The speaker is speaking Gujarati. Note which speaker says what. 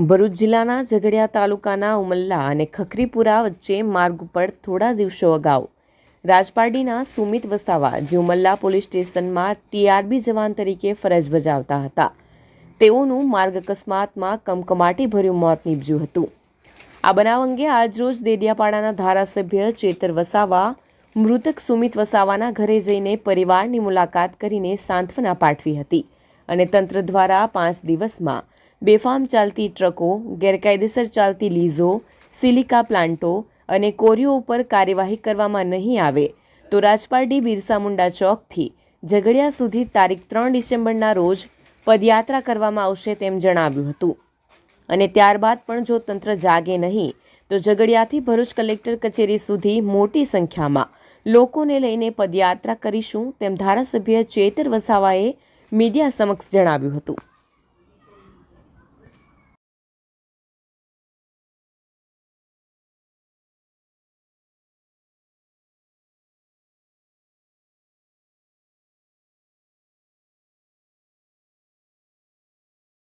Speaker 1: ભરૂચ જિલ્લાના ઝઘડિયા તાલુકાના ઉમલ્લા અને ખખરીપુરા વચ્ચે માર્ગ ઉપર થોડા દિવસો અગાઉ રાજપારડીના સુમિત વસાવા, જે ઉમલ્લા પોલીસ સ્ટેશનમાં ટીઆરબી જવાન તરીકે ફરજ બજાવતા હતા. તેઓનું માર્ગ અકસ્માતમાં કમકમાટી ભર્યું મોત નીપજ્યું હતું. આ બનાવ અંગે આજરોજ દેડિયાપાડાના ધારાસભ્ય ચેતર વસાવા, મૃતક સુમિત વસાવાના ઘરે જઈને પરિવારની મુલાકાત કરીને સાંત્વના પાઠવી હતી અને તંત્ર દ્વારા પાંચ દિવસમાં બેફામ ચાલતી ટ્રકો, ગેરકાયદેસર ચાલતી લીઝો, સિલિકા પ્લાન્ટો અને કોરીઓ ઉપર કાર્યવાહી કરવામાં નહીં આવે તો રાજપારડી બિરસા મુંડા ચોકથી ઝઘડિયા સુધી તારીખ ત્રણ ડિસેમ્બરના રોજ પદયાત્રા કરવામાં આવશે તેમ જણાવ્યું હતું. અને ત્યારબાદ પણ જો તંત્ર જાગે નહીં, તો ઝઘડિયાથી ભરૂચ કલેક્ટર કચેરી સુધી મોટી સંખ્યામાં લોકોને લઈને પદયાત્રા કરીશું તેમ ધારાસભ્ય ચેતર વસાવાએ મીડિયા સમક્ષ જણાવ્યું હતું.